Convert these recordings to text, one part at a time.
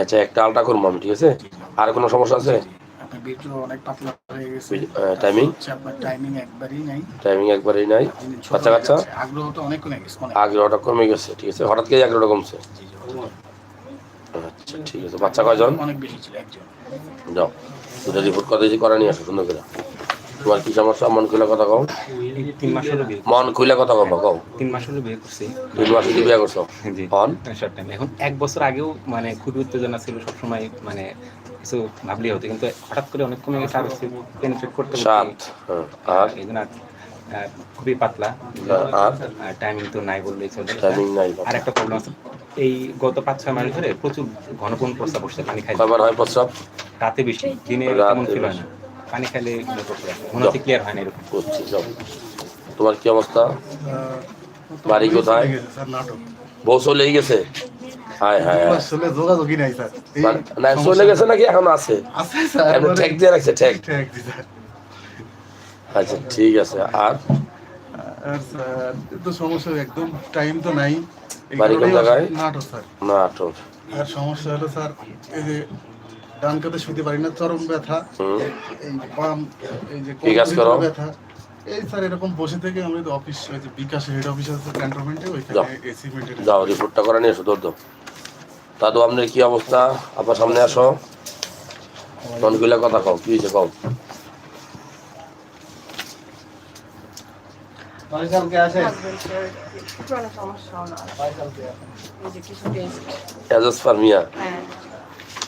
আচ্ছা একটা আলটা করব আমি ঠিক আছে? আর কোনো সমস্যা আছে? টাইমিং একবারই নাই। টাইমিং একবারই নাই। অনেক কমে গেছে আগ্রহটা কমে গেছে ঠিক আছে? হঠাৎ করে আগ্রহটা কমছে? আচ্ছা ঠিক আছে। বাচ্চা কয়জন? অনেক বেশি ছিল একজন। যাও। দুটো রিপোর্ট কথা দিয়েছি করা নিয়ে আসো সুন্দর করে। তোমার কি সমস্যা? মন খুলে কথা কও। তিন মাস হলো বিয়ে মন খুলে কথা কও কও। তিন মাস হলো বিয়ে করছি। তিন মাস যদি বিয়ে করছ? জি। হন। শর্ট টাইম এখন এক বছর আগেও মানে খুবই উত্তেজনা ছিল সবসময় মানে কিছু ভাবলেই হতো। কিন্তু হঠাৎ করে অনেক কমে গেছে আর পেনিট্রেট করতে সাত। হ্যাঁ, আর? এই জন্য খুবই পাতলা। আর? টাইমিং তো নাই বললেই চলে। টাইমিং নাই। আর একটা প্রবলেম আছে। এই গত পাঁচ ছয় মাস ধরে প্রচুর ঘন ঘন প্রস্তাব বসছে পানি খাই হয় প্রস্রাব? রাতে বেশি দিনে তেমন ফিল না। পানি খাইলে মনে করতে মনে হচ্ছে ক্লিয়ার হয় না এরকম। করছি যাও। তোমার কি অবস্থা? বাড়ি কোথায়? বউ চলে গেছে? হায় হায়। যোগাযোগই নাই স্যার। না চলে গেছে নাকি? এখন আছে। আছে স্যার এমনি ঠেক দিয়ে রাখছে আচ্ছা ঠিক আছে। আর? তো সমস্যা একদম টাইম তো নাই। বাড়ি কোন জায়গায়? নাটক স্যার। না আর সমস্যা হলো স্যার এই যে ডান কাতে শুতে পারি না চরম ব্যথা। এই বাম এই যে? ব্যথা এই স্যার এরকম বসে থেকে আমরা তো অফিস ওই যে বিকাশে হেড অফিস আছে ক্যান্টনমেন্টে যাও। ওইখানে এসি মেনটেন যাও রিপোর্টটা করে নিয়ে এসো দৌড় দাও দাদু আপনার কি অবস্থা? আপনার সামনে আসো। মনগুলা কথা কও কি হয়েছে কও। সমস্যা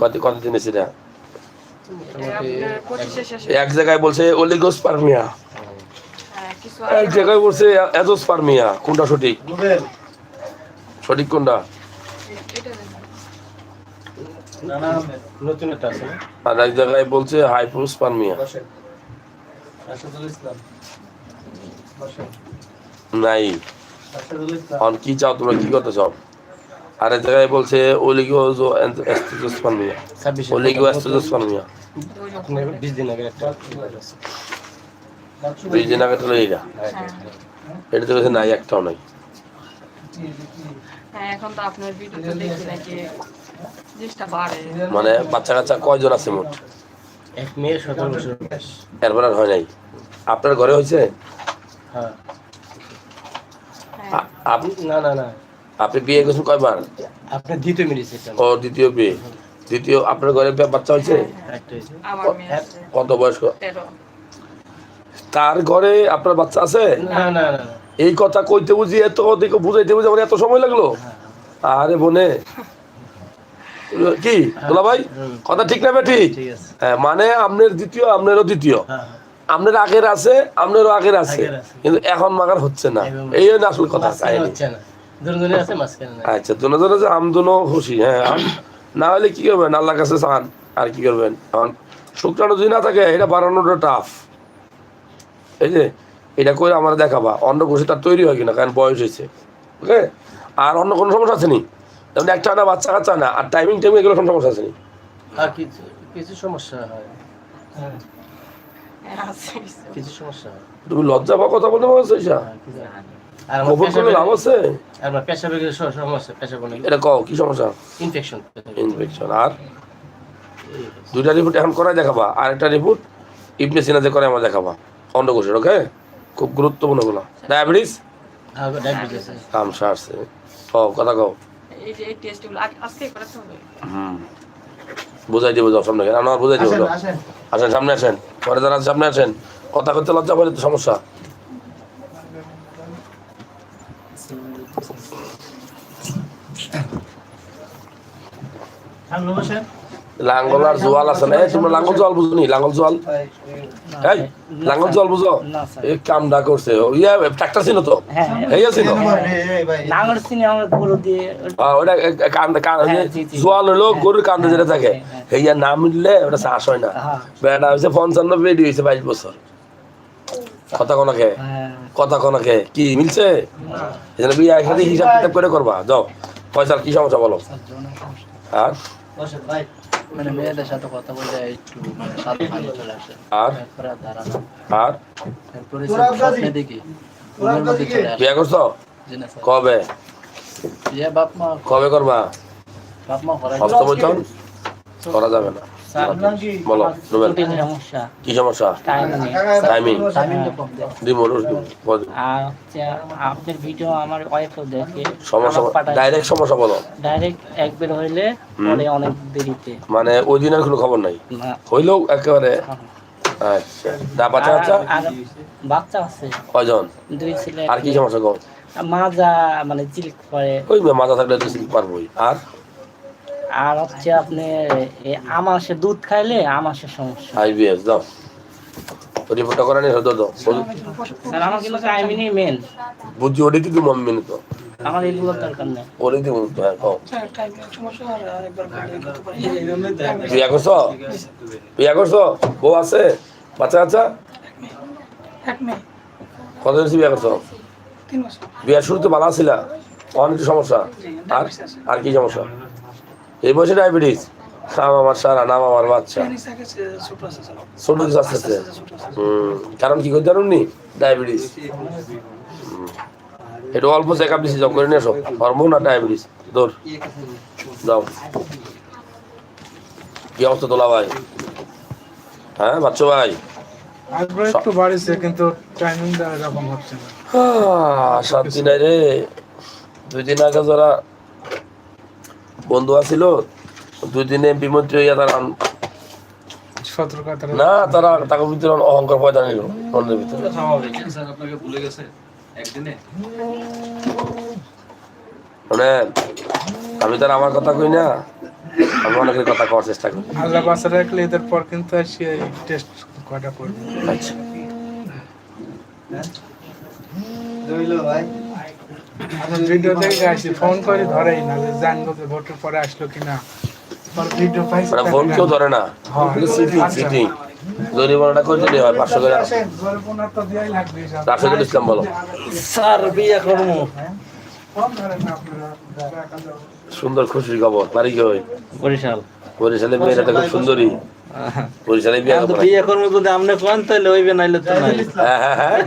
কত কত দিন সেটা এই আপনার পঁচিশে শেষে এক জায়গায় বলছে ওলিগোস পারমিয়া। এক জায়গায় বলছে এজোস পারমিয়া। কোনটা সঠিক? সঠিক কোনটা? এটা আর এক জায়গায় বলছে হাইপোস পারমিয়া। নাই। কি চাও তোমরা? কি করতে চাও আর এক জায়গায় বলছে ওলিগো এস্টোজোস পারমিয়া ওলিগো এস্টোজোস বিশ দিন আগে একটা দুই দিন আগে এইটা হ্যাঁ। এটা তো বলছে নাই একটাও নাই। হ্যাঁ এখন তো আপনার ভিডিওতে দেখি নাকি জিনিসটা বাড়ে। মানে বাচ্চা কাচ্চা কয়জন আছে মোট? এক মেয়ে সতেরো বছর এরপর আর হয় নাই। আপনার ঘরে হয়েছে? হ্যাঁ। না না না। আপনি বিয়ে করছেন কয়বার? আপনার দ্বিতীয় মেডিসিন ও দ্বিতীয় বিয়ে। দ্বিতীয় আপনার ঘরে বাচ্চা হয়েছে? কত বয়স্ক? তার। ঘরে আপনার বাচ্চা আছে? না না না এই কথা কইতে বুঝি এত ওদিকে বুঝাইতে বুঝি আমার এত সময় লাগল? আরে বনে। কি? দুলা ভাই? কথা ঠিক না বেটি ঠিক হ্যাঁ, মানে আপনার দ্বিতীয় আপনারও দ্বিতীয়। হ্যাঁ আপনার আগের আছে আপনারও আগের আছে। কিন্তু এখন মাগার হচ্ছে না। এই আসল কথা কাহিনী আচ্ছা দুনো জনে যে আমদুনো খুশি হ্যাঁ না হলে কি করবেন? আল্লাহর কাছে চান আর কি করবেন? এখন শুক্রাণু যদি না থাকে এটা বাড়ানোটা টাফ এই যে এটা করে আমার দেখাবা অন্য খুশিটা তৈরি হয় কিনা কারণ বয়স হয়েছে। ওকে? আর অন্য কোনো সমস্যা আছে নি? যেমন একটা না বাচ্চা কাচ্চা না আর টাইমিং টাইমিং এগুলো কোনো সমস্যা আছে নি? আর কিছু কিছু সমস্যা হয়। হ্যাঁ। কিছু। কিছু সমস্যা তুমি লজ্জা বা কথা বলতে পারছ আর আমার গোপন করলে লাভ আছে? আমার পেশাবের সমস্যা পেশাব এটা কও কি সমস্যা? ইনফেকশন ইনফেকশন আর? দুইটা রিপোর্ট এখন করাই দেখাবা আর একটা রিপোর্ট ইবনে সিনা করে আমার দেখাবা অন্য ওকে খুব গুরুত্বপূর্ণগুলো। ডায়াবেটিস ডায়াবেটিস কাম সারছে। ও কথা কও। এই যে এই টেস্টগুলো আজকে করাতে হবে। হুম। বুঝাই দিব যাও সামনে। আমার বুঝাই দিব। আসেন সামনে আসেন। পরে যারা সামনে আসেন। কথা করতে লজ্জা বলে তো সমস্যা। লাঙ্গল আর জোয়াল আছে না? এই তোমরা লাঙ্গল জোয়াল বুঝো নি লাঙ্গল জোয়াল? এই লাঙ্গল জোয়াল বুঝো? এই কামটা করছে। ইয়া ট্রাক্টর ছিল তো? এই গরু দিয়ে ওটা কান কান হ্যাঁ, জি, জি। জোয়াল হলো গরুর যেটা থাকে। হেয়া না মিললে ওটা চাষ হয় না। হ্যাঁ। বেটা পঞ্চান্ন বেডি হয়েছে বাইশ বছর। কথা কোনাকে হ্যাঁ। কথা কোনাকে কি? মিলছে? এই বিয়ে একসাথে হিসাব কিতাব করে করবা। যাও। পয়সার কি সমস্যা বলো? আর? মানে মেয়েদের সাথে কথা বলতে একটু মানে সাথে পানি চলে আসে। আর? দাঁড়ানো আর তারপরে স্বপ্নে দেখি ঘুমের মধ্যে চলে আসে। বিয়ে করছ? জি না স্যার কবে? ইয়ে বাপ মা কবে করবা? বাপ মা করা যাবে না। বলো রুবেল। কি সমস্যা? টাইমিং। আর হচ্ছে আপনার ভিডিও আমার ওয়াইফও দেখে সমস্যা ডাইরেক্ট সমস্যা বলো। ডাইরেক্ট একবার হইলে পরে অনেক দেরিতে। মানে ওই দিনের কোনো খবর নাই? হইলেও একেবারে আচ্ছা। না বাচ্চা বাচ্চা? আছে। কয়জন? দুই ছেলে। আর কি সমস্যা কম মাজা মানে চিল্ক করে ওই মাজা থাকলে তো পারবোই। আর? আর হচ্ছে আপনি এই আমাশে দুধ খাইলে আমাশের সমস্যা। আইবিএস দাও রিপোর্টটা করে দাও। স্যার আমার কিন্তু টাইমিংই মেন বুদ্ধি ওটি কিন্তু মম্মি নিত আমার এগুলোর দরকার নেই। ওরে দিব তো হ্যাঁ কও। বিয়া করছ বিয়া করছ বউ আছে? বাচ্চা কাচ্চা কত দিন বিয়া করছ বিয়ার শুরুতে ভালো ছিল। অনেক সমস্যা। আর আর কি সমস্যা? এই বয়সে ডায়াবেটিস? নাম আমার সারা নাম আমার বাচ্চা। ছোট কিছু আস্তে আস্তে কারণ কি করতে পারুন ডায়াবেটিস। এটা অল্প চেক আপ দিছি জব করে নিয়ে এসো হরমোন আর ডায়াবেটিস। দৌড়। যাও। কি অবস্থা তোলা ভাই? হ্যাঁ বাচ্চা ভাই? একটু বাড়িছে কিন্তু টাইমিংটা এরকম হচ্ছে না। শান্তি নাই রে দুই দিন আগে যারা বন্ধু আছিল দুই দিন এমপি মন্ত্রী হইয়া তারা না তারা টাকা ভিতরে অহংকার পয়দা নিল মনের ভিতরে। শোনেন আমি তার আমার কথা কই না আমি অনেকের কথা করার চেষ্টা করি। আল্লাহ বাসা রাখলে এদের পর কিন্তু আসি টেস্ট কয়টা করবে। আচ্ছা। আমি ভিডিও দেখে আসি। ফোন করে ধরেই না যে জানব যে ভোটের পরে আসলো কিনা। ভিডিও পাইছি মানে ফোন কেউ ধরে না? হ্যাঁ। সিটিং সিটিং জরিমানাটা করে দিলে হয় পাঁচশো করে। রাশেদুল ইসলাম বলো। স্যার বিয়ে করব সুন্দর খুশির খবর বাড়ি কি হয় বরিশাল। বরিশালে মেয়েটা তো খুব সুন্দরী। বরিশালে বিয়ে করব বিয়ে করব যদি আপনি কোন তাহলে হইবে নাইলে তো নাই। হ্যাঁ হ্যাঁ হ্যাঁ।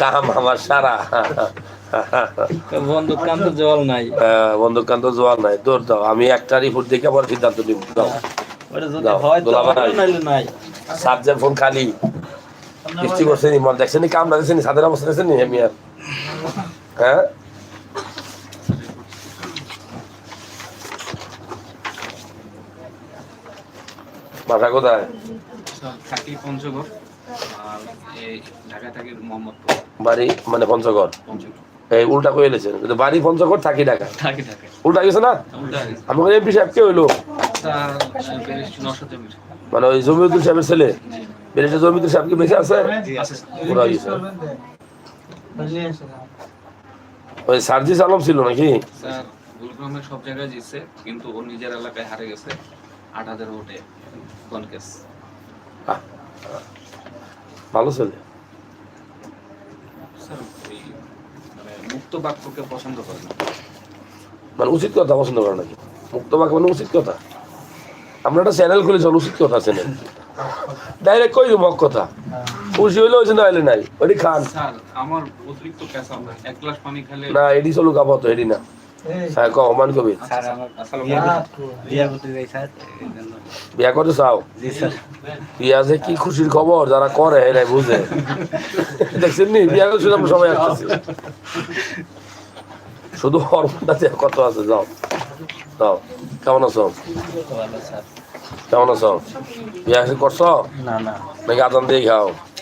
কাম আমার সারা। বন্ধু কান তো জল নাই। বন্ধুকান্ত জোয়াল নাই। দৌড় দাও আমি একটা রিপোর্ট দেখে আবার সিদ্ধান্ত নিব। দাও। হয় তো সাবজেক্ট ফোন খালি। বৃষ্টি করছে নি মন দেখছেন কাম না দেখছেন সাদের অবস্থা দেখছেন নি? আমি আর হ্যাঁ? বাসা কোথায়? থাকি পঞ্চগড় আর ঢাকায় থাকি মোহাম্মদপুর। বাড়ি মানে পঞ্চগড়? পঞ্চগড়। উল্টা কয়ে এলেছেন কিন্তু বাড়ি পঞ্চগড় থাকি ঢাকা উল্টা গেছে না? আমি এমপি সাহেব কে হইল? মানে ওই জমিউদ্দিন সাহেবের ছেলে? বেরেছে জমিউদ্দিন সাহেব কি বেঁচে আছে? পুরা গেছে। ওই সার্জিস আলম ছিল নাকি? স্যার সব জায়গায় জিতছে কিন্তু ও নিজের এলাকায় হারে গেছে আট হাজার ভোটে কনকেস ভালো ছেলে। মুক্ত বাক্যকে পছন্দ করে না। মানে উচিত কথা পছন্দ করে নাকি? মুক্ত বাক্য মানে উচিত কথা? আমরা একটা চ্যানেল খুলেছি উচিত কথা চ্যানেল ডাইরেক্ট কই দেবো কথা? খুশি হইলে ওই জন্য নাই। ওটি খান। আমার অতিরিক্ত এক গ্লাস পানি খেলে না এডি চলুক আপাতত এডি না। হ্যাঁ কো মান কবি স্যার আমার বিয়ে করতে যাই স্যার এই জন্য। বিয়া করতে চাও? জি বিয়া যে কি খুশির খবর? যারা করে এরাই বুঝে। দেখছেন নি? বিয়া করে আমরা সবাই আসতেছি। শুধু হরমোনটা কত আছে যাও। যাও। কেমন আছো? কেমন আছো? বিয়া করছ? না না। নাকি আদান দিয়ে খাও?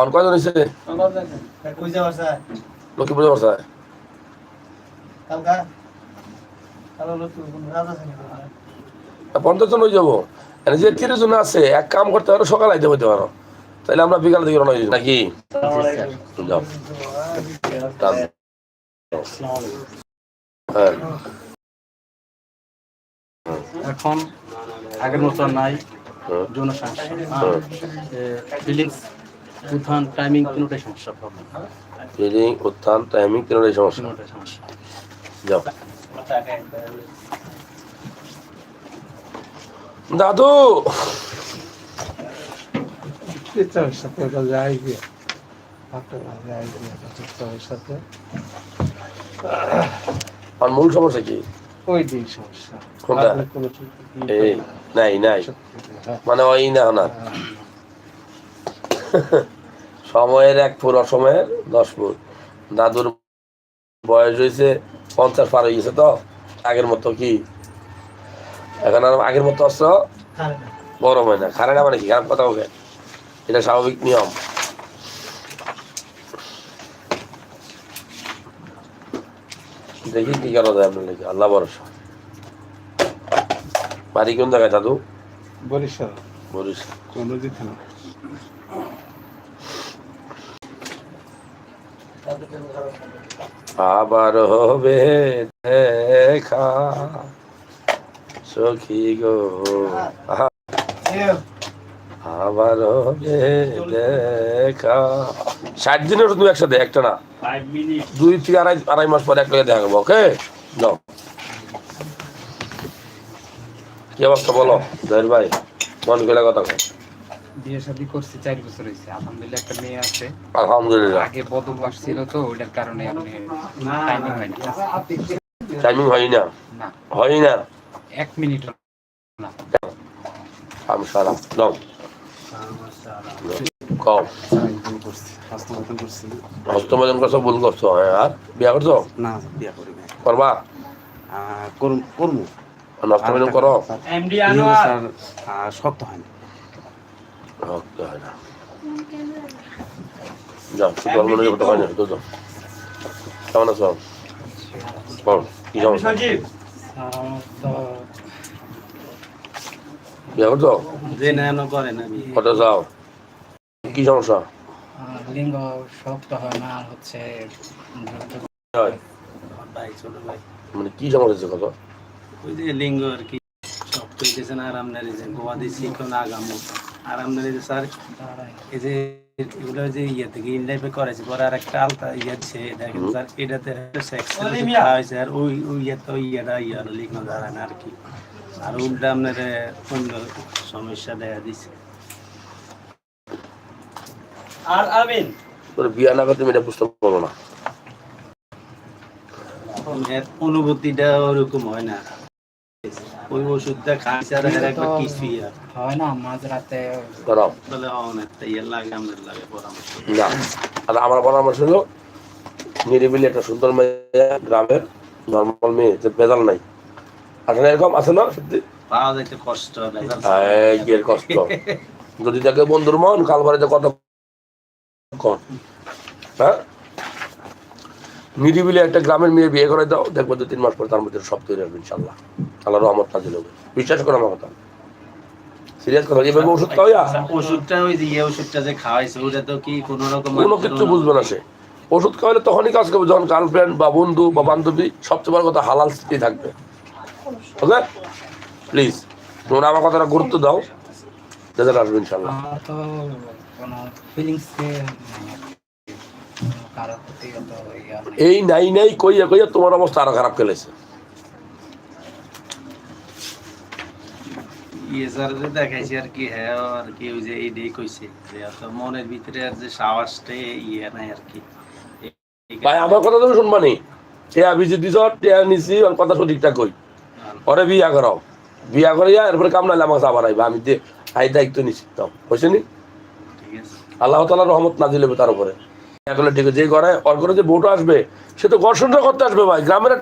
অন কজন হয়েছে লক্ষ্মীপুরে বর্ষায় পঞ্চাশ জন হয়ে যাব। যে তিরিশ জন আছে এক কাম করতে পারো সকাল আইতে হইতে পারো। তাহলে আমরা বিকাল থেকে রওনা নাকি? হ্যাঁ। এখন আগের মতো নাই। হুম, যৌন ফিলিংস উত্থান টাইমিং তিনটাই সমস্যা প্রবলেম ফিলিং উত্থান টাইমিং তিনটাই সমস্যা। তিনটাই সমস্যা। যাও। দাদু! চিত্রের সাথে ওটা যাই গিয়ে। হাতে যাই গিয়ে চিত্রের সাথে। আর মূল সমস্যা কি? ওই দিন সমস্যা। কোনটা? আর কোনো কিছু এই নাই নাই। হ্যাঁ, মানে ওই না না। সময়ের এক ফুট অসময়ের দশ ফুট। দাদুর বয়স হয়েছে পঞ্চাশ পার হয়ে গেছে তো? আগের মতো কি? এখন আর আগের মতো অস্ত্র গরম হয় না। খারে না মানে কি? খারাপ কথা ওকে? এটা স্বাভাবিক নিয়ম। দেখি কি করা যায় আপনার লেগে আল্লাহ ভরসা। বাড়ি কোন জায়গায় দাদু? বরিশাল। বলিস আবার হবে দেখা। সখী গো আবার হবে দেখা। ষাট দিনের তুমি একসাথে একটা না? দুই থেকে আড়াই আড়াই মাস পরে একটা দেখা করব ওকে? যাও। কি অবস্থা বলো? জয়ের ভাই মন গেলে কথা কও। বিয়ে শাদী করছি চার বছর হয়েছে আলহামদুলিল্লাহ একটা মেয়ে আছে। আলহামদুলিল্লাহ। আগে বদভ্যাস ছিল তো ওইটার কারণে আপনি টাইমিং হয় না টাইমিং হয় না? না। হয় না? এক মিনিট না। আমি সারা কম হস্তমোদন করছ ভুল করছ হ্যাঁ আর? বিয়া করছ? না বিয়া করি না করবা? করব হস্তমোদন করো? শক্ত হয় না। রক্ত হয় না যাও শুধু অল্প নিয়ে কথা হয় না তো কেমন আছো বল কি সমস্যা বিয়া করছ কত যাও কি সমস্যা লিঙ্গ শক্ত হয় না হচ্ছে মানে কি সমস্যা হচ্ছে কত ওই যে লিঙ্গ আর কি শক্ত হইতেছে না আর আপনার যে গোয়া দিয়েছি কোনো আগাম আর আপনার এই যে স্যার এই যে এগুলো যে ইয়ে থেকে করেছে পরে আর একটা আলতা ইয়ে আছে দেখেন স্যার এটাতে সেক্স হয়েছে আর ওই ওই ইয়েতে ওই ইয়েটা ইয়ে লিখনো দাঁড়ায় না আর কি। আর উল্টা আপনার অন্য সমস্যা দেখা দিছে। তোর বিয়া না তুমি এটা বুঝতে পারব না। অনুভূতিটা ওরকম হয় না। ওই ওষুধটা খাইছে আর এর একটা কিছুই হয় না মাঝরাতে দাঁড়াও তাহলে অনেকটা ইয়ে লাগে আমাদের লাগে পরামর্শ না। আর আমার পরামর্শ হলো নিরিবিলি একটা সুন্দর মেয়ে গ্রামের নর্মাল মেয়ে যে বেজাল নাই। আসলে এরকম আছে না সত্যি? পাওয়া যাইতে কষ্ট কষ্ট? যদি দেখে বন্ধুর মন কাল বাড়িতে কত কন হ্যাঁ? নিরিবিলি একটা গ্রামের মেয়ে বিয়ে করে দাও দেখব দু তিন মাস পর তার মধ্যে সব তৈরি হবে ইনশাল্লাহ। আল্লাহ রহমত নাজিল হবে বিশ্বাস করো আমার কথা। সিরিয়াস কথা? এভাবে ওষুধ খাওয়া আচ্ছা, ওষুধটা ওই যে ইয়ে ওষুধটা যে খাওয়াইছে ওটা তো কি কোনো রকম কোনো কিছু বুঝবে না সে। ওষুধ খাওয়ালে তখনই কাজ করবে যখন গার্লফ্রেন্ড বা বন্ধু বা বান্ধবী সবচেয়ে বড় কথা হালাল স্থিতি থাকবে। ওকে? প্লিজ তোমরা আমার কথাটা গুরুত্ব দাও। রেজাল্ট আসবে ইনশাল্লাহ। এই নাই নাই কইয়া কইয়া তোমার অবস্থা আরও খারাপ ফেলেছে ইয়ে স্যার যে দেখাইছে আর কি হ্যাঁ আর কি ওই যে এইটাই কইছে যে অত মনের ভিতরে আর যে সাহসটা ইয়ে নাই আর কি। ভাই আমার কথা তুমি শুনবা নি? টেয়া বিজি দিছ টেয়া নিছি ওর কথা সঠিকটা কই? ওরে বিয়া করাও। বিয়া করিয়া এরপরে আবার আইবা আমি যে আই দায়িত্ব নিছি তো বুঝছি নি? আল্লাহ তালা রহমত না দিলে তার উপরে। ঠিক যে ঘরে ওর যে বউটা আসবে সে তো ঘর করতে আসবে ভাই গ্রামের